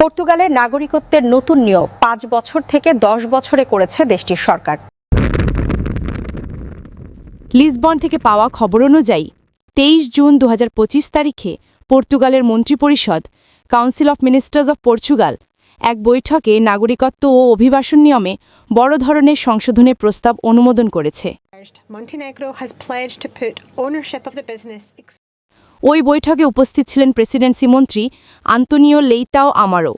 পর্তুগালে নাগরিকত্বের নতুন নিয়ম পাঁচ বছর থেকে দশ বছরে করেছে দেশটির সরকার। লিসবন থেকে পাওয়া খবর অনুযায়ী তেইশ জুন দু তারিখে পর্তুগালের মন্ত্রিপরিষদ council of ministers of Portugal এক বৈঠকে নাগরিকত্ব ও অভিবাসন নিয়মে বড় ধরনের সংশোধনের প্রস্তাব অনুমোদন করেছে। ওই বৈঠকে উপস্থিত ছিলেন প্রেসিডেন্সি মন্ত্রী আন্তনিও লেইতাও আমারো।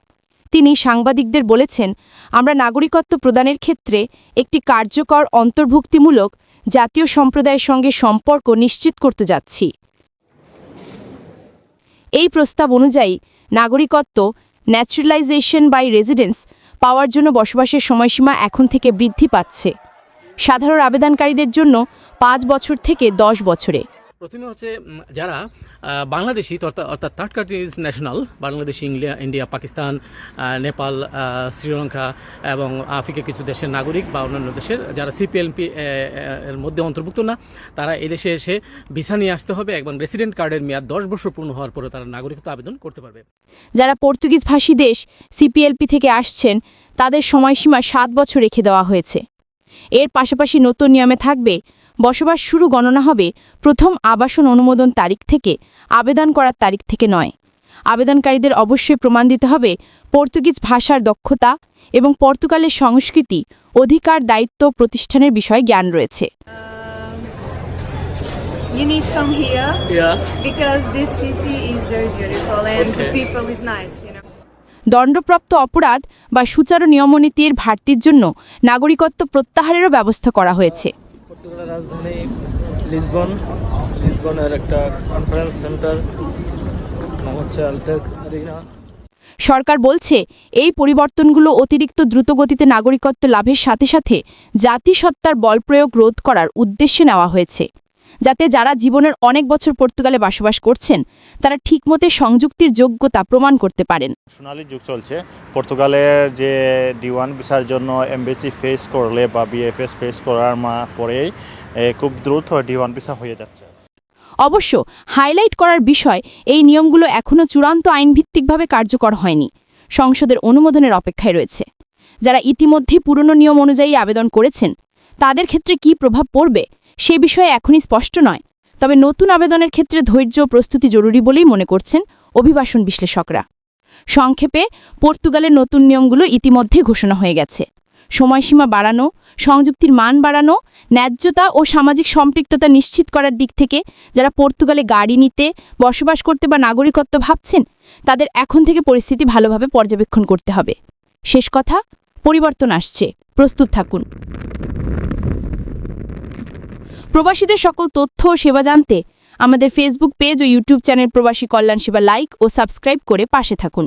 তিনি সাংবাদিকদের বলেছেন, আমরা নাগরিকত্ব প্রদানের ক্ষেত্রে একটি কার্যকর অন্তর্ভুক্তিমূলক জাতীয় সম্প্রদায়ের সঙ্গে সম্পর্ক নিশ্চিত করতে যাচ্ছি। এই প্রস্তাব অনুযায়ী, নাগরিকত্ব, ন্যাচুরালাইজেশন বাই রেজিডেন্স পাওয়ার জন্য বসবাসের সময়সীমা এখন থেকে বৃদ্ধি পাচ্ছে। সাধারণ আবেদনকারীদের জন্য পাঁচ বছর থেকে দশ বছরে। প্রথমে হচ্ছে যারা বাংলাদেশি অর্থাৎ third countries national Bangladesh India India, Pakistan Nepal Sri Lanka এবং আফ্রিকা কিছু দেশের নাগরিক বা অন্যান্য দেশের যারা সিপিএলপি এর মধ্যে অন্তর্ভুক্ত না, তারা এই দেশে এসে ভিসা নিয়ে আসতে হবে এবং রেসিডেন্ট কার্ডের মেয়াদ দশ বছর পূর্ণ হওয়ার পরে তারা নাগরিকত্ব আবেদন করতে পারবে। যারা পর্তুগিজ ভাষী দেশ সিপিএলপি থেকে আসছেন, তাদের সময়সীমা সাত বছর রেখে দেওয়া হয়েছে। এর পাশাপাশি নতুন নিয়মে থাকবে বসবাস শুরু গণনা হবে প্রথম আবাসন অনুমোদন তারিখ থেকে আবেদন করার তারিখ থেকে নয়। আবেদনকারীদের অবশ্যই প্রমাণ দিতে হবে পর্তুগিজ ভাষার দক্ষতা এবং পর্তুগালের সংস্কৃতি অধিকার দায়িত্ব প্রতিষ্ঠানের বিষয়ে জ্ঞান রয়েছে। You need come here because this city is very beautiful and the people is nice, you know. দণ্ডপ্রাপ্ত অপরাধ বা সুচারু নিয়মনীতির ঘাটতির জন্য নাগরিকত্ব প্রত্যাহারেরও ব্যবস্থা করা হয়েছে। রাজধানী লিসবন। লিসবনের একটা কনফারেন্স সেন্টার নাম হচ্ছে আলটেস আরিনা সরকার বলছে, এই পরিবর্তনগুলো অতিরিক্ত দ্রুতগতিতে নাগরিকত্ব লাভের সাথে সাথে জাতিসত্তার বল প্রয়োগ রোধ করার উদ্দেশ্যে নেওয়া হয়েছে। যাতে যারা জীবনের অনেক বছর পর্তুগালে বসবাস করছেন তারা ঠিকমতে সংযুক্তির যোগ্যতা প্রমাণ করতে পারেন। সোনালি যুগ চলছে। পর্তুগালের যে ডি ওয়ান ভিসার জন্য এমবেসি ফেস করলে বা বিএফএস ফেস করার মা পরেই খুব দ্রুত ডি ওয়ান ভিসা হয়ে যাচ্ছে। অবশ্য হাইলাইট করার বিষয় এই নিয়মগুলো এখনও চূড়ান্ত আইনভিত্তিকভাবে কার্যকর হয়নি। সংসদের অনুমোদনের অপেক্ষায় রয়েছে। যারা ইতিমধ্যে পুরনো নিয়ম অনুযায়ী আবেদন করেছেন তাদের ক্ষেত্রে কী প্রভাব পড়বে সে বিষয়ে এখনই স্পষ্ট নয়। তবে নতুন আবেদনের ক্ষেত্রে ধৈর্য ও প্রস্তুতি জরুরি বলেই মনে করছেন অভিবাসন বিশ্লেষকরা। সংক্ষেপে পর্তুগালের নতুন নিয়মগুলো ইতিমধ্যে ঘোষণা হয়ে গেছে। সময়সীমা বাড়ানো, সংযুক্তির মান বাড়ানো, ন্যায্যতা ও সামাজিক সম্পৃক্ততা নিশ্চিত করার দিক থেকে যারা পর্তুগালে গাড়ি নিতে, বসবাস করতে বা নাগরিকত্ব ভাবছেন, তাদের এখন থেকে পরিস্থিতি ভালোভাবে পর্যবেক্ষণ করতে হবে। শেষ কথা, পরিবর্তন আসছে। প্রস্তুত থাকুন। প্রবাসীদের সকল তথ্য ও সেবা জানতে আমাদের ফেসবুক পেজ ও ইউটিউব চ্যানেল প্রবাসী কল্যাণ সেবা লাইক ও সাবস্ক্রাইব করে পাশে থাকুন।